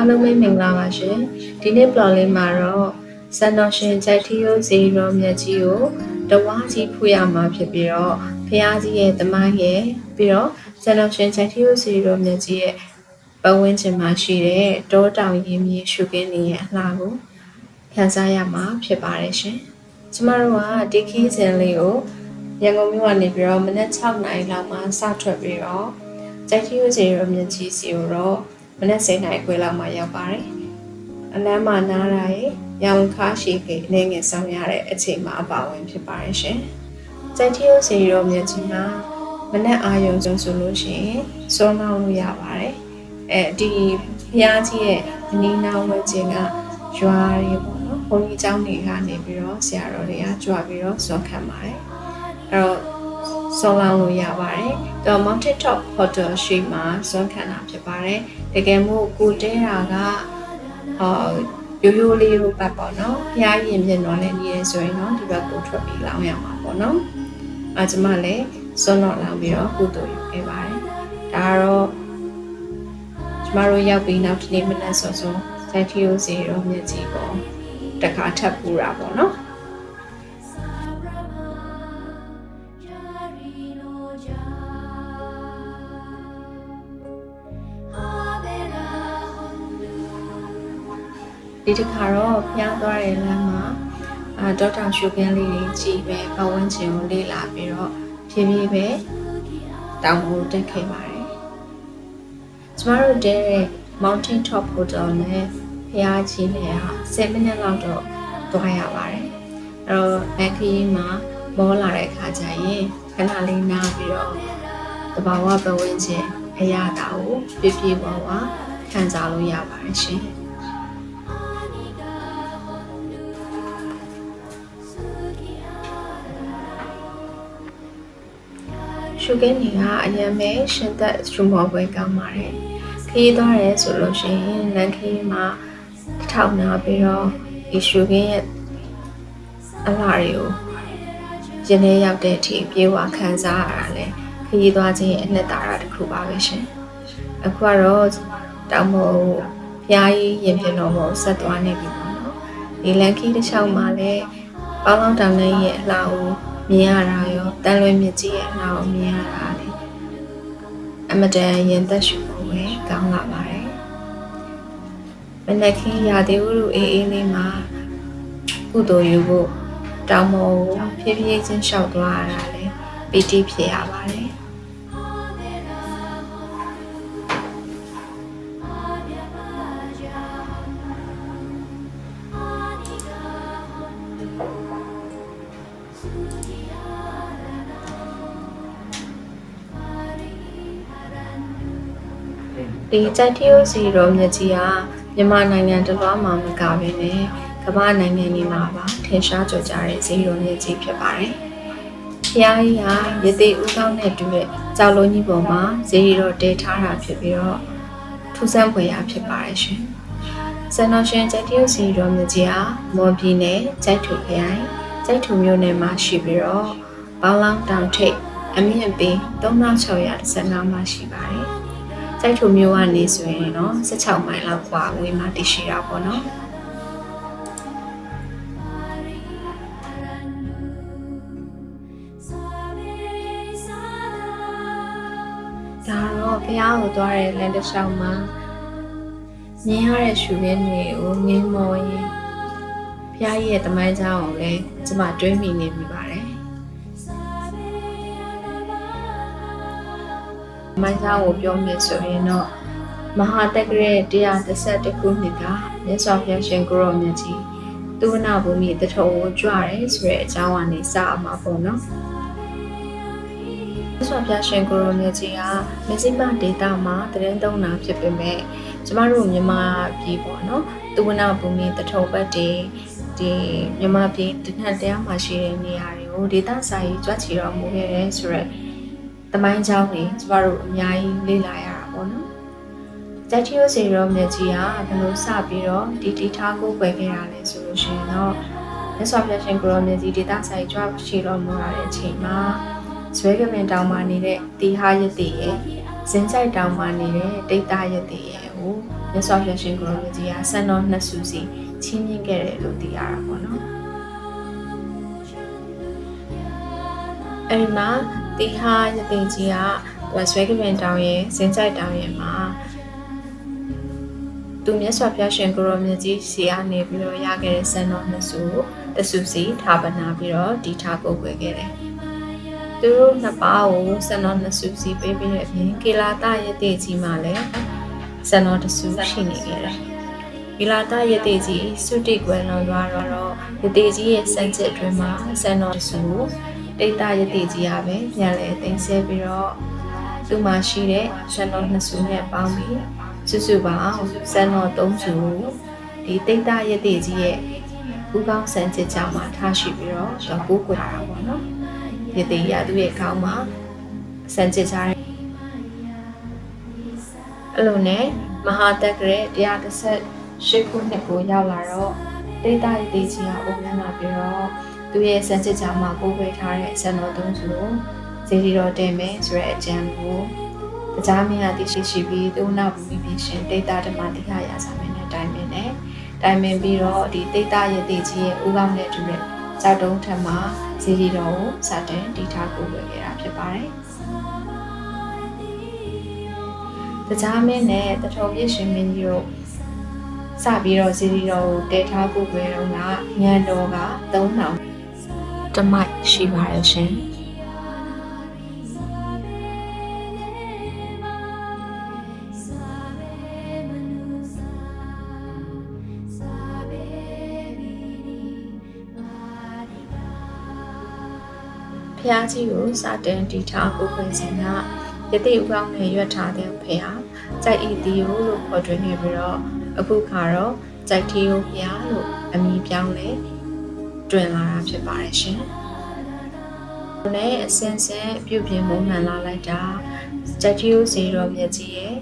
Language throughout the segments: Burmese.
အားလုံးပဲမင်္ဂလာပါရှင်ဒီနေ့ blog လေးမှာတော့စန္ဒရှင်ဂျက်တီယိုဇီရောမြတ်ကြီးကိုတဝါကြီးဖူးရမှာဖြစ်ပြီးတော့ဖះကြီးရဲ့တမိုင်းရဲ့ပြီးတော့စန္ဒရှင်ဂျက်တီယိုဇီရောမြတ်ကြီးရဲ့ပတ်ဝန်းကျင်မှာရှိတဲ့တောတောင်ရင်မြေရှုခင်းနေရဲ့အလှကိုခန်းစားရမှာဖြစ်ပါတယ်ရှင်ကျမတို့ကဒီခီးစဉ်လေးကိုရန်ကုန်မြို့ကနေပြီးတော့မနက်6နာရီလောက်မှစထွက်ပြီးတော့ဂျက်တီယိုဇီရောမြတ်ကြီးစီကိုတော့ မနက်7:00နာရီခွဲလောက်မှရောက်ပါတယ်။အလမ်းမှာနားရရဲ့ရောင်ခါရှိကိအနေငယ်ဆောင်ရတဲ့အချိန်မှာအပါဝင်ဖြစ်ပါတယ်ရှင်။ကြိုက်တီယိုစီရောမြတ်ကြီးမှာမနက်အာရုံဆုံးဆိုလို့ရှိရင်စောနောင်းလို့ရပါတယ်။အဲဒီဘုရားကြီးရဲ့အနီးနားဝန်းကျင်ကရွာတွေပေါ့နော်။ဘုန်းကြီးကျောင်းတွေကနေပြီးတော့ဆရာတော်တွေကကြွပြီးတော့စောခံပါတယ်။အဲ့တော့ ဆောင်းလောင်းလို့ရပါတယ်။တော့ Mountain Top Hotel ရှိမှာဇွန်ခံတာဖြစ်ပါတယ်။တကယ်မို့ကိုတဲတာကအော်ရိုးရိုးလေးလိုပတ်ပေါ့နော်။ဖျားရင်ပြင်တော့လည်းနေရဆိုရင်တော့ဒီဘက်ကိုထွက်ပြီးလောင်းရမှာပေါ့နော်။အဲကျွန်မလည်းဇွန်တော့လောင်းပြီးတော့ကုသိုလ်ယူခဲ့ပါတယ်။ဒါကတော့ကျမတို့ရောက်ပြီးနောက်တစ်နေ့မနက်စောစောစိုက်ထီယိုစီရောမြက်ကြီးပေါ့တခါထပ်ပူတာပေါ့နော်။ ဒီတစ်ခါတော့ဖျားသွားတဲ့လမ်းမှာအာဒေါက်တာရှုခင်းလေးတွေကြည်ပဲပတ်ဝန်းကျင်ကိုလေ့လာပြီးတော့ဖြည်းဖြည်းပဲတောင်ပေါ်တက်ခဲ့ပါတယ်။ကျမတို့တဲတဲ့ Mountain Top Hotel နဲ့ဖျားကြီးနဲ့ဟာ7မိနစ်လောက်တော့သွားရပါတယ်။အဲ့တော့လက်ခီးမှာမောလာတဲ့အခါကျရင်ခဏလေးနားပြီးတော့တဘာဝပတ်ဝန်းကျင်အရာတာကိုပြပြဝဝခံစားလို့ရပါတယ်ရှင်။ ရှုခင်းနေကအရင်ပဲရှင်သက်ရှုမောပွဲကောင်းပါတယ်ခရီးသွားရဲဆိုလို့ရှိရင်လန်ခရီးမှာထောက်နာပြီးတော့ဒီရှုခင်းရဲ့အလားတွေကိုရင်းနှီးရောက်တဲ့အထိပြေဝခံစားရတာလေခရီးသွားခြင်းရဲ့အနှစ်သာရတစ်ခုပါပဲရှင်အခုကတော့တောင်ပေါ်ဖျားကြီးရင်ပြင်တော်ပေါ်ဆက်သွားနေပြီပေါ့နော်ဒီလန်ခီးတစ်ချောင်းမှာလည်းပေါင်းလောင်းတောင်လေးရဲ့အလားကို မြင်ရတာရောတန်လွင်မြစ်ကြီးရဲ့အလားကိုမြင်ရတာလေအမတန်ရင်သက်ရှူဖို့ပဲကောင်းလာပါတယ်မနက်ခင်းရာသီဥတုအေးအေးလေးမှာကုသိုလ်ယူဖို့တောင်ပေါ်ကိုဖြည်းဖြည်းချင်းလျှောက်သွားရတာလေပီတိဖြစ်ရပါတယ် ဒီကြိုက်တီယိုစီရောမြက်ကြီးဟာမြန်မာနိုင်ငံတစ်လွှားမှာမကဘဲနဲ့ကမ္ဘာနိုင်ငံတွေမှာပါထင်ရှားကြကြတဲ့ဇီရောမြက်ကြီးဖြစ်ပါတယ်။ဖျားကြီးဟာရသေးဦးကောင်းနဲ့တူတဲ့ကြောက်လုံးကြီးပေါ်မှာဇီရောတဲထားတာဖြစ်ပြီးတော့ထူးဆန်းဖွယ်ရာဖြစ်ပါတယ်ရှင်။စန္ဒရှင်ကြိုက်တီယိုစီရောမြက်ကြီးဟာမော်ပြည်နယ်ကြိုက်ထူခရိုင်ကြိုက်ထူမြို့နယ်မှာရှိပြီးတော့ဘောင်းလောင်းတောင်ထိပ်အမြင့်ပေ3615မှာရှိပါတယ်။ စိုက်ထုံမျိုးကနေဆိုရင်တော့16မိုင်လောက်กว่าဝေးမှတည်ရှိတာပေါ့နော်ဒါတော့ဘုရားကိုသွားတဲ့လမ်းတစ်လျှောက်မှာမြင်ရတဲ့ရှုရင်းတွေကိုငင်းမောရင်ဘုရားကြီးရဲ့တမိုင်းကြောင်းကိုလည်းကျမတွေးမိနေမိပါတယ် မိုင်းကြောင်းကိုပြောမယ်ဆိုရင်တော့မဟာတက္ကရာ131ခုနှစ်ကမြတ်စွာဘုရားရှင်ကိုရောမြတ်ကြီးသူဝနာဘူမိတထုံကိုကြွတယ်ဆိုတဲ့အကြောင်းကနေစအမှာပေါ့နော်မြတ်စွာဘုရားရှင်ကိုရောမြတ်ကြီးကမဇိမဒေတာမှာတရင်သုံးတာဖြစ်ပေမဲ့ကျမတို့မြန်မာပြည်ပေါ့နော်သူဝနာဘူမိတထုံဘက်တွေဒီမြန်မာပြည်တနက်တရားမှာရှိတဲ့နေရာတွေကိုဒေတာစာရေးကြွချီတော်မူခဲ့တယ်ဆိုရက် သမိုင်းကြောင်းတွေကျမတို့အများကြီးလေ့လာရတာပေါ့နော်။တိုက်ထီယိုစေရောမြကြီးကဘလို့စပြီးတော့ဒီတီထားကိုပွဲခဲ့တာလဲဆိုလို့ရှိရင်တော့မြတ်စွာဘုရားရှင်ကိုရောမြကြီးဒေတာဆိုင်ကြွားရှိတော်မူလာတဲ့အချိန်မှာဇွဲကမင်တောင်မှာနေတဲ့တီဟာရတိရဲ့ဇင်းဆိုင်တောင်မှာနေတဲ့ဒိတ်တာရတိရဲ့ဟိုမြတ်စွာဘုရားရှင်ကိုရောမြကြီးကစံတော်နှစ်ဆူစီချင်းမြင့်ခဲ့တယ်လို့သိရတာပေါ့နော်။အဲဒီမှာ တိဟာယသိကြီးကဆွဲကပင်တောင်ရဲ့စင်ကြိုက်တောင်ရဲ့မှာသူမြတ်စွာဘုရားရှင်ကိုရောမြတ်ကြီးစီကနေပြီးတော့ရခဲ့တဲ့စံတော်နှစ်ဆူတဆူစီထာပနာပြီးတော့ဒီထားကိုွယ်ခဲ့တယ်သူတို့နှစ်ပါးကိုစံတော်နှစ်ဆူစီပေးပြီးတဲ့အပြင်ကေလာတယတိကြီးမှလည်းစံတော်တဆူရှိနေခဲ့တယ်ကေလာတယတိကြီးစုတိကွယ်လွန်သွားတော့ယတိကြီးရဲ့စံချက်အတွင်းမှာစံတော်တဆူ တိတ်တယတိကြီးကပဲပြန်လဲတင်ဆက်ပြီးတော့သူ့မှာရှိတဲ့စံတော်နှစ်ဆူနဲ့ပေါင်းပြီးစုစုပေါင်းစံတော်၃ဆူဒီတိတ်တယတိကြီးရဲ့ဥကောင်းစံချက်ကြောင့်မှထားရှိပြီးတော့တော့ကိုးကွယ်တာပေါ့နော်ယတိရသူ့ရဲ့ခေါင်းမှာစံချက်ကြတဲ့အဲ့လိုနဲ့မဟာတက္ကရာ138ခုနှစ်ကိုရောက်လာတော့တိတ်တယတိကြီးကအိုးမြန်းလာပြီးတော့ သူ့ရဲ့စံချက်ကြောင့်မှကိုးကွယ်ထားတဲ့စံတော်၃ဆူကိုဇေဒီတော်တင်မယ်ဆိုတဲ့အကြံကိုတရားမင်းအသိရှိရှိပြီးသူနောက်ဘူမိဖြစ်ရှင်တိတ်တာဓမ္မတိခရာစာမင်းနဲ့တိုင်ပင်နဲ့တိုင်ပင်ပြီးတော့ဒီတိတ်တာရဲ့တိကြီးရဲ့ဥကောင်းနဲ့တူတဲ့ကြောက်တုံးထက်မှာဇီရီတော်ကိုစတင်တည်ထားကိုဝယ်ခဲ့တာဖြစ်ပါတယ်။တရားမင်းနဲ့တထော်ပြည့်ရှင်မင်းကြီးတို့စပြီးတော့ဇီရီတော်ကိုတဲထားကိုဝယ်တော့ကညံတော်က3000 တမိုက်ရှိပါတယ်ရှင်။ဖះကြီးကိုစတင်တီထားကိုခွင့်စဉ်ကယတိဥကောင်းနဲ့ရွက်ထားတဲ့ဖះကြိုက်ဤတီယိုလို့ခေါ်တွင်နေပြီးတော့အခုခါတော့ကြိုက်တီယိုဖះလို့အမည်ပြောင်းလဲ တွင်လာတာဖြစ်ပါတယ်ရှင်။နဲ့အစင်စင်ပြုပြင်မှုမှန်လာလိုက်တာကြိုက်တီယိုဇီရောမြက်ကြီးရဲ့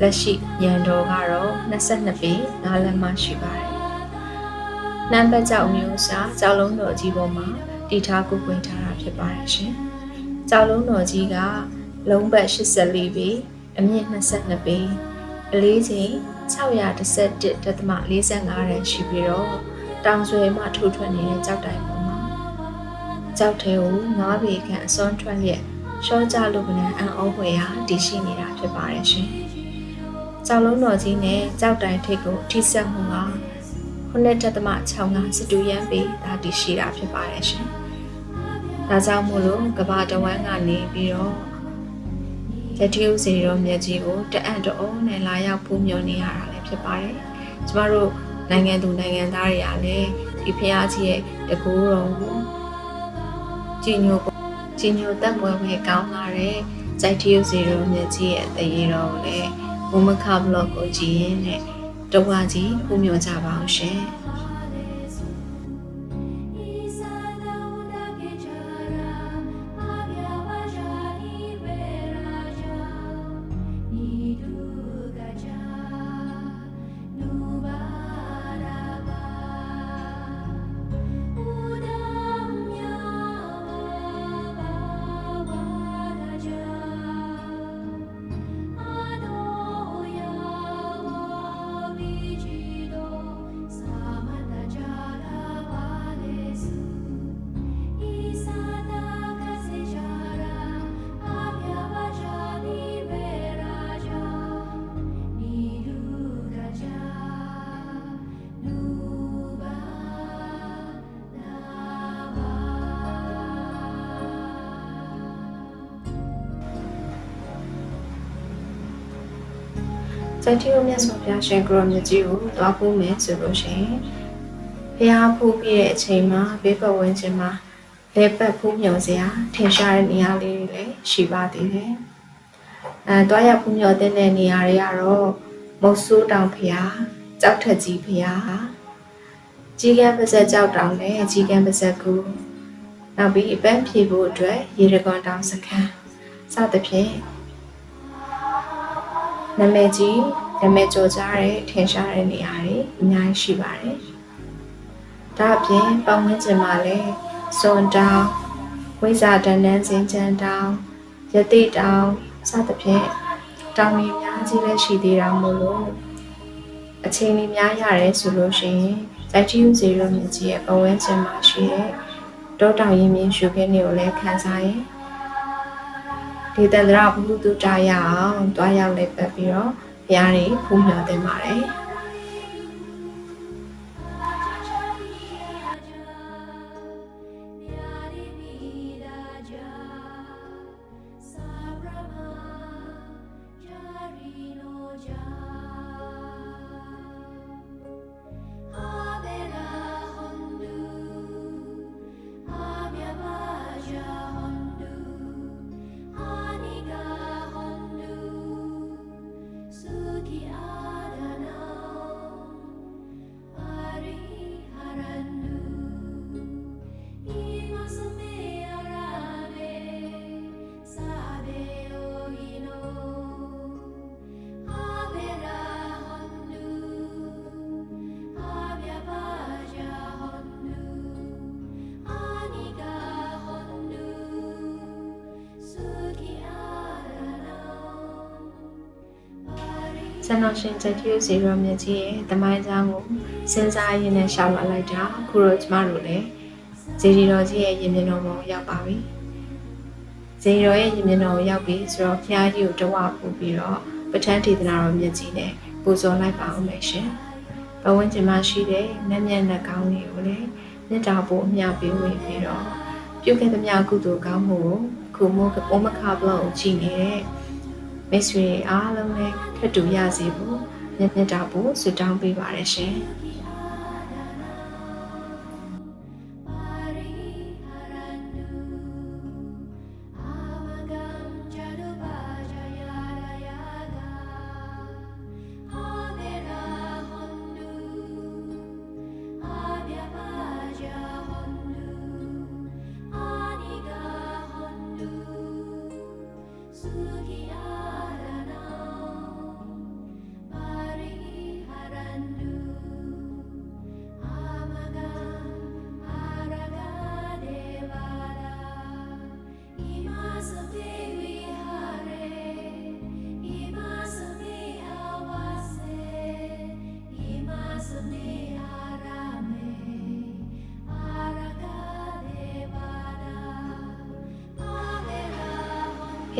လက်ရှိရန်တော်ကတော့22ပေနားလမ်းမရှိပါတယ်။နံပါတ်ကြောက်မျိုးစားကြောက်လုံးတော်ကြီးပေါ်မှာတည်ထားကုပွင့်ထားတာဖြစ်ပါတယ်ရှင်။ကြောက်လုံးတော်ကြီးကလုံးပတ်84ပေအမြင့်22ပေအလေးချိန်611.45ရန်ရှိပြီးတော့ တောင်ဆွဲမှထိုးထွက်နေတဲ့ကြောက်တိုင်ပေါ်မှာကြောက်ထဲကို9ပေခန့်အစွန်းထွက်လျက်ရှော့ကြလို့ကနန်အံ့ဩဖွယ်ရာတည်ရှိနေတာဖြစ်ပါတယ်ရှင်။ကြောက်လုံးတော်ကြီးနဲ့ကြောက်တိုင်ထိပ်ကိုထိဆက်မှုက9.65စတူရန်ပေဒါတည်ရှိတာဖြစ်ပါတယ်ရှင်။ဒါကြောင့်မို့လို့ကဘာတဝမ်းကနေပြီးတော့လက်ထီဦးစီရောမြက်ကြီးကိုတအံ့တော်နဲ့လာရောက်ဖူးမြော်နေရတာလည်းဖြစ်ပါတယ်။ကျမတို့ နိုင်ငံသူနိုင်ငံသားတွေကလည်းဒီဖရားကြီးရဲ့တကူတော်ကိုကြည်ညိုကြည်ညိုတက်မွယ်ဝဲကောင်းလာတဲ့ကြိုက်ထီဦးစီရောမြက်ကြီးရဲ့တရေတော်ကိုလည်းဘုမခဘလော့ကိုကြည်ရင်းနဲ့တဝါကြီးဖူးမြော်ကြပါအောင်ရှင်။။ စိုက်ထီယိုမြတ်စွာဘုရားရှင်ကိုရောမြတ်ကြီးကိုတွားဖို့မယ်ဆိုလို့ရှိရင်ဘုရားဖူးပြည့်တဲ့အချိန်မှာဘေးပတ်ဝန်းကျင်မှာလေပတ်ဖူးမြော်စရာထင်ရှားတဲ့နေရာလေးတွေလည်းရှိပါသေးတယ်။အဲတွားရဖူးမြော်တဲ့နေရာတွေကတော့မုတ်ဆိုးတောင်ဖုရားကြောက်ထက်ကြီးဖုရားကြီးကန်းပါဇက်ကြောက်တောင်နဲ့ကြီးကန်းပါဇက်ကူနောက်ပြီးပန်းဖြေဖို့အတွက်ရေရကွန်တောင်စခန်းစသဖြင့် နာမည်ကြီးနာမည်ကျော်ကြားတဲ့ထင်ရှားတဲ့နေရာတွေအများကြီးရှိပါတယ်။ဒါအပြင်ပတ်ဝန်းကျင်မှာလည်းစွန်တောင်ဝိဇာတန်တန်းစင်ချန်တောင်ရတိတောင်စသဖြင့်တောင်တွေအများကြီးလည်းရှိသေးတာမို့လို့အချိန်လေးများရတယ်ဆိုလို့ရှိရင်ဇိုက်တီယူဇီရိုမြကြီးရဲ့ပဝန်းကျင်မှာရှိတဲ့တောတောင်ရင်မြင့်ရှုခင်းတွေကိုလည်းခန်းစားရင် ဒီတန္တရာဘုဟုတုတရအောင်တွားရောက်လိုက်ပတ်ပြီးတော့ဘုရားတွေဖူးမြော်တင်ပါတယ် ဆန္ဒရှင်ဇတိယဇီရောမြတ်ကြီးရဲ့တမိုင်းချောင်းကိုစဉ်းစားရင်းနဲ့ရှောက်လာလိုက်တာအခုတော့ကျမတို့လည်းဇေဒီတော်ကြီးရဲ့ရင်မြင်တော်ပေါ်ရောက်ပါပြီဇေဒီတော်ရဲ့ရင်မြင်တော်ကိုရောက်ပြီဆိုတော့ဘုရားကြီးကိုတဝပူပြီးတော့ပဋ္ဌာန်းဒေသနာတော်မြတ်ကြီးနဲ့ပူဇော်လိုက်ပါအောင်မယ်ရှင်ဘဝဝင်ကျင်မှာရှိတဲ့နတ်မြတ်နှကောင်းတွေကိုလည်းမေတ္တာပို့အမြပေးဝေပြီးတော့ပြုခဲ့သမျှကုသိုလ်ကောင်းမှုကိုအခုမိုးကပုံမခဘလောက်ကိုကြည်နေတဲ့ မိတ်ဆွေအားလုံးလည်းထပ်တူရစေဖို့မြတ်မြတ်တာဖို့ဆုတောင်းပေးပါရရှင် Pariharandu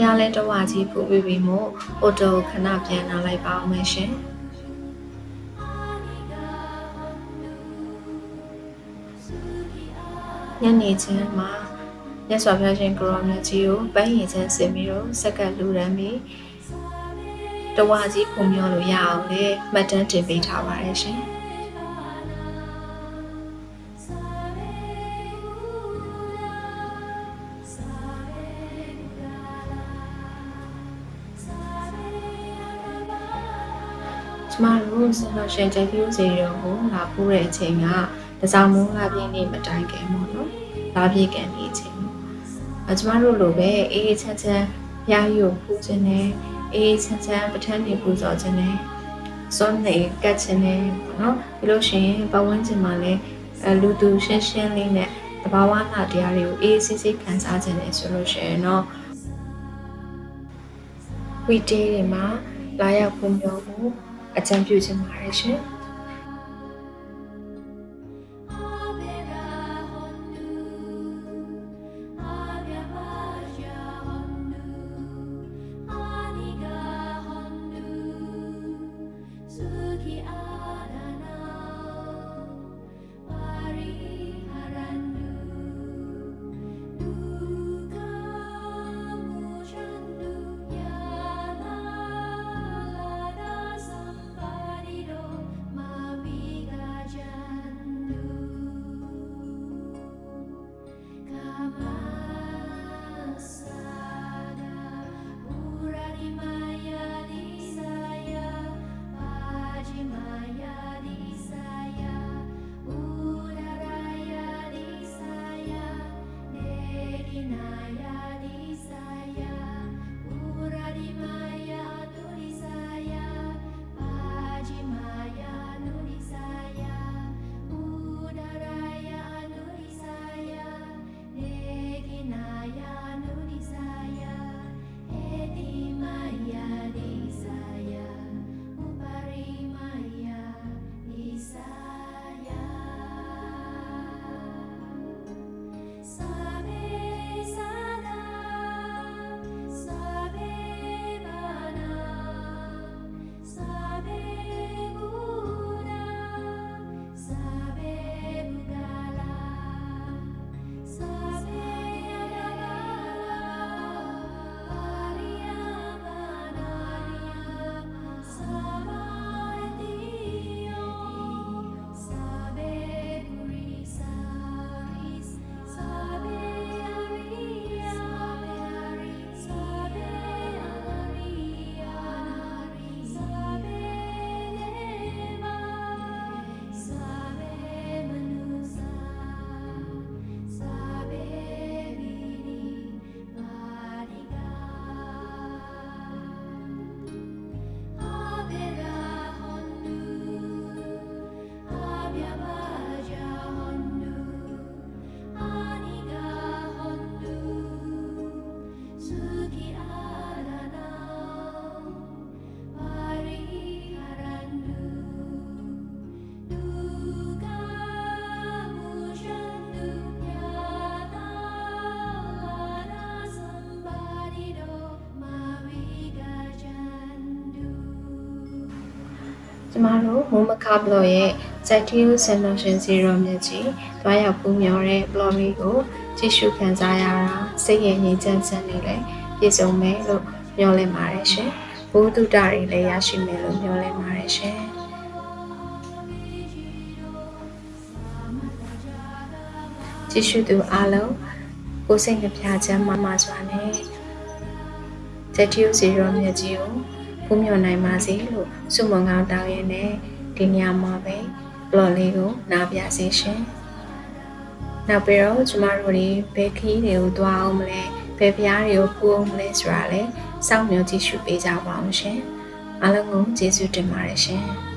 ဖះလဲတဝါကြီးဖူးပြီးပြီးမို့အိုတိုခဏပြန်လာလိုက်ပါအောင်မယ်ရှင်ညနေချင်းမှာမြတ်စွာဘုရားရှင်ကိုရောမြတ်ကြီးကိုပန်းရင်ချမ်းဆင်ပြီးတော့စက္ကန့်လူရမ်းပြီးတဝါကြီးပုံမျောလို့ရအောင်လေမှတ်တမ်းတင်ပေးထားပါတယ်ရှင် ဆင်တော်ရှင်ကျေးဇူးစေတော်ကိုလာပို့တဲ့အချိန်ကတစောင်းမိုးလာပြင်းနေမတိုင်ခင်ပေါ့နော်လာပြည့်ကန်နေချိန်ပေါ့အဲကျမတို့လိုပဲအေးအေးချမ်းချမ်းဘုရားကြီးကိုဖူးခြင်းနဲ့အေးအေးချမ်းချမ်းပဋ္ဌာန်းနေပူဇော်ခြင်းနဲ့စွန့်နေကတ်ခြင်းနဲ့ပေါ့နော်ပြီးလို့ရှိရင်ပဝန်းကျင်မှာလည်းအဲလူသူရှင်းရှင်းလေးနဲ့တဘာဝနာတရားတွေကိုအေးအေးဆေးဆေးခံစားခြင်းနဲ့ဆိုလို့ရှိရင်တော့ဝီတေးတွေမှာလာရောက်ပုံမျောဖို့ အကြံပြုခြင်းပါတယ်ရှင် မတို့မိုးမခဘလော့ရဲ့ဇက်တီယိုဆန်တော်ရှင်ဇီရောမြတ်ကြီးတွားရောက်ပူးမြော်တဲ့ဘလော့လေးကိုကြည့်ရှုခံစားရတာစိတ်ရဲ့ငြိမ်းချမ်းစံနေလဲပြည့်စုံမယ်လို့မျှော်လင့်ပါတယ်ရှင်ဘုဒ္ဓတာတွေလည်းရရှိမယ်လို့မျှော်လင့်ပါတယ်ရှင်ကြည့်ရှုသူအားလုံးကိုယ်စိတ်နှပြချမ်းမမစွာနဲ့ဇက်တီယိုဇီရောမြတ်ကြီးကို ဖူးမြော်နိုင်ပါစေလို့ဆုမွန်ကောင်းတောင်းရင်းနဲ့ဒီညမှာပဲဘလော့လေးကိုနားပြစေရှင်။နောက်ပြီးတော့ကျမတို့တွေဘယ်ခီးတွေကိုသွားအောင်မလဲဘယ်ဖျားတွေကိုပူအောင်မလဲဆိုတာလည်းစောင့်မျှော်ကြည့်ရှုပေးကြပါအောင်ရှင်။အားလုံးကိုကျေးဇူးတင်ပါတယ်ရှင်။